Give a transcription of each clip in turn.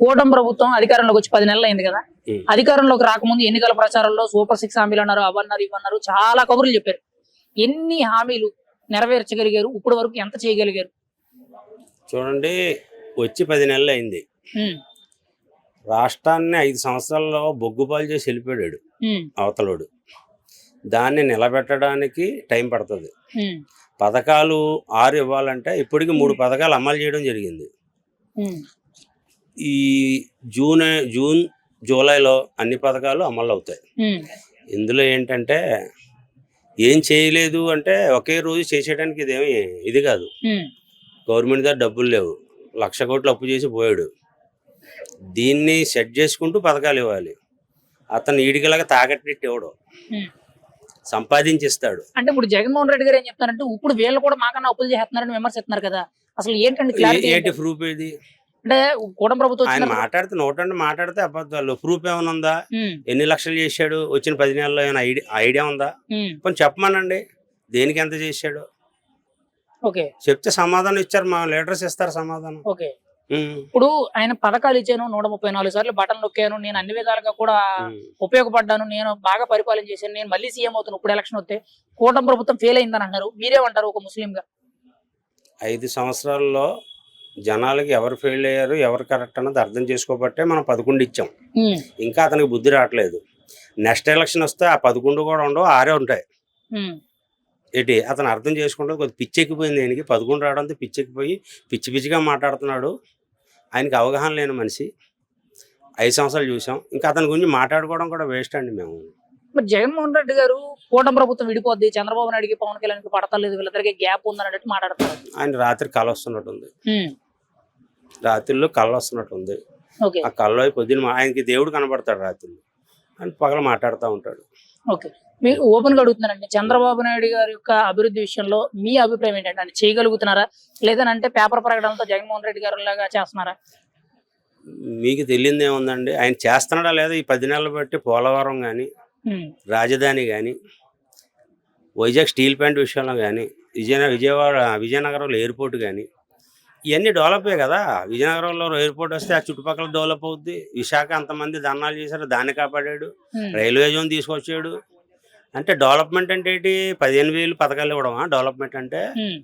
కూటమి ప్రభుత్వం అధికారంలోకి వచ్చి పది నెలలు అయింది కదా. అధికారంలోకి రాకముందు ఎన్నికల ప్రచారంలో సూపర్ సిక్స్ హామీలు అన్నారు అవన్నారు ఇవన్నారు చాలా కబుర్లు చెప్పారు. ఎన్ని హామీలు నెరవేర్చగలిగారు? ఇప్పటి వరకు ఎంత చేయగలిగారు? చూడండి వచ్చి పది నెలలు అయింది రాష్ట్రాన్ని ఐదు సంవత్సరాల్లో బొగ్గుపాలు చేసి వెళ్ళిపోయాడు అవతలోడు. దాన్ని నిలబెట్టడానికి టైం పడుతుంది. పథకాలు ఆరు ఇవ్వాలంటే ఇప్పటికి మూడు పథకాలు అమలు చేయడం జరిగింది. ఈ జూన్ జూన్ జూలైలో అన్ని పథకాలు అమలు అవుతాయి. ఇందులో ఏంటంటే ఏం చేయలేదు అంటే ఒకే రోజు చేసేయడానికి ఇదేమి ఇది కాదు. గవర్నమెంట్ దగ్గర డబ్బులు లేవు. లక్ష కోట్లు అప్పు చేసి పోయాడు. దీన్ని సెట్ చేసుకుంటూ పథకాలు ఇవ్వాలి. అతను ఈడికలాగా తాకట్టిట్టు ఇవ్వడు. సంపాదించిస్తాడు. అంటే ఇప్పుడు జగన్మోహన్ రెడ్డి గారు ఏం చెప్తారంటే ఇప్పుడు వీళ్ళు కూడా మాకన్నా అప్పులు చేస్తున్నారని విమర్శిస్తున్నారు కదా. అసలు ఏంటంటే ఏంటి? ప్రూఫ్ ఏది? అంటే కూటమి ప్రభుత్వం ఆయన మాట్లాడితే నోటంటే మాట్లాడితే అబద్ధాలు. ప్రూఫ్ ఏమైనా ఉందా? ఎన్ని లక్షలు చేశాడు? వచ్చిన పది నెలల్లో ఏమైనా ఐడియా ఉందా? కొంచెం చెప్పమనండి. దేనికి ఎంత చేశాడు? ఓకే. చెప్తే సమాధానం ఇచ్చారు. మా లీడర్స్ ఇస్తారు సమాధానం. ఓకే. ఇప్పుడు ఆయన పథకాలు ఇచ్చాను నూట ముప్పై నాలుగు సార్లు బటన్ నొక్కాను నేను అన్ని విధాలుగా కూడా. ఉపయోగపడ్డాను నేను బాగా పరిపాలన చేశాను నేను మళ్ళీ సీఎం అవుతాను ఇప్పుడు ఎలక్షన్ వస్తే కూటమి ప్రభుత్వం ఫెయిల్ అయిందని అంటున్నారు మీరేమంటారు ఒక ముస్లిం గా ఐదు సంవత్సరాల్లో జనాలకి ఎవరు ఫెయిల్ అయ్యారు ఎవరు కరెక్ట్ అన్నది అర్థం చేసుకోబట్టే మనం పదకొండు ఇచ్చాం. ఇంకా అతనికి బుద్ధి రావట్లేదు. నెక్స్ట్ ఎలక్షన్ వస్తే ఆ పదకొండు కూడా ఉండవు ఆరే ఉంటాయి. ఏంటి? అతను అర్థం చేసుకుంటే కొద్ది పిచ్చెక్కిపోయింది ఆయనకి. పదకొండు రావడంతో పిచ్చెక్కిపోయి పిచ్చి పిచ్చిగా మాట్లాడుతున్నాడు. ఆయనకి అవగాహన లేని మనిషి. ఐదు సంవత్సరాలు చూసాం. ఇంకా అతని గురించి మాట్లాడుకోవడం కూడా వేస్ట్ అండి మేము. మరి జగన్మోహన్ రెడ్డి గారు కూటమి ప్రభుత్వం విడిపోద్ది చంద్రబాబు నాయుడుకి పవన్ కళ్యాణ్కి పడతలేదు వీళ్ళిద్దరికి గ్యాప్ ఉందని మాట్లాడుతున్నారు. ఆయన రాత్రి కళ వస్తున్నట్టుంది. ఉమ్, రాత్రిలో కళ వస్తున్నట్టుంది ఓకే. ఆ కళ్ళలో పొద్దున్న మా- ఆయనకి దేవుడు కనబడతాడు రాత్రిలో. ఆయన పగల మాట్లాడుతూ ఉంటాడు. ఓకే. మీకు ఓపెన్గా అడుగుతున్నానండి. చంద్రబాబు నాయుడు గారి యొక్క అభివృద్ధి విషయంలో మీ అభిప్రాయం ఏంటంటే అంటే చేయగలుగుతున్నారా? లేదనంటే పేపర్ ప్రకటనలతో జగన్మోహన్ రెడ్డి గారు లాగా చేస్తున్నారా? మీకు తెలియదు ఏముందండి ఆయన చేస్తున్నాడా లేదా ఈ పది నెలలు బట్టి పోలవరం కానీ రాజధాని కానీ వైజాగ్ స్టీల్ ప్లాంట్ విషయంలో కానీ విజయ విజయవాడ విజయనగరంలో ఎయిర్పోర్ట్ కానీ ఇవన్నీ డెవలపే కదా? విజయనగరంలో ఎయిర్పోర్ట్ వస్తే ఆ చుట్టుపక్కల డెవలప్ అవుద్ది. విశాఖ అంతమంది దండాలు చేశారు దాన్ని కాపాడాడు. రైల్వే జోన్ తీసుకొచ్చాడు. అంటే డెవలప్మెంట్ అంటే ఏంటి? పదిహేను వేలు పథకాలు ఇవ్వడమా? డెవలప్మెంట్ అంటే.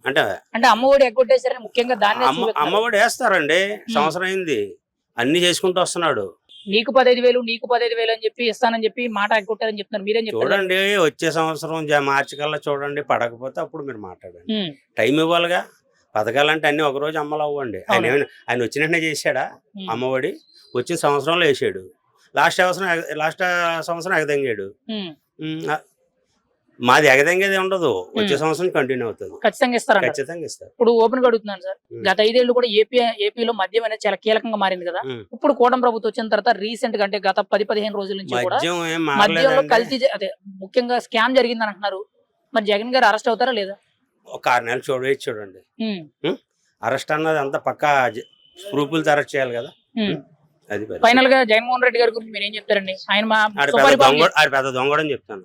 అంటే అంటే అమ్మఒడి ఎగ్గొట్టేసరి ముఖ్యంగా దాన్ని అమ్మఒడి వేస్తారండి. సంవత్సరం అయింది. అన్ని చేసుకుంటూ వస్తున్నాడు. నీకు పదహైదు వేలు నీకు పదహైదు వేలు అని చెప్పి ఇస్తానని చెప్పి మాట ఎగ్గొట్టారని చెప్తున్నారు. మీరేం చెప్తారు చూడండి వచ్చే సంవత్సరం మార్చి కల్లా చూడండి పడకపోతే అప్పుడు మీరు మాట్లాడండి. టైం ఇవ్వాలిగా. పథకాలంటే అన్ని ఒక రోజు అమ్మలు అవ్వండి. ఆయన ఆయన వచ్చిన వెంటనే చేశాడా అమ్మఒడి వచ్చిన సంవత్సరంలో వేసాడు. లాస్ట్ ఎగ- లాస్ట్ సంవత్సరం ఎగదంగాడు. మాది ఎగదంగేది ఉండదు. వచ్చే. సంవత్సరం కంటిన్యూ అవుతుంది. ఖచ్చితంగా ఇస్తారంట ఖచ్చితంగా ఇస్తారు. ఇప్పుడు ఓపెన్గా అడుగుతున్నాను సార్. గత ఐదేళ్ళు కూడా ఏపీ ఏపీలో మద్యం అనేది చాలా కీలకంగా మారింది కదా. ఇప్పుడు కూటమి ప్రభుత్వం వచ్చిన తర్వాత రీసెంట్గా అంటే గత పది పదిహేను రోజుల నుంచి కూడా మద్యంలో కల్తీ అదే ముఖ్యంగా స్కామ్ జరిగిందని అంటున్నారు. మరి జగన్ గారు అరెస్ట్ అవుతారా లేదా? ఒక ఆరు నెలలు చూడవేసి చూడండి. అరెస్ట్ అన్నది అంతా పక్కా ప్రూఫ్లతో అరెస్ట్ చేయాలి కదా. అది. ఫైనల్గా జగన్మోహన్ రెడ్డి గారి గురించి మీరు ఏం చెప్తారండి? ఆయన పెద్ద దొంగ ఆడు పెద్ద దొంగడని చెప్తాను.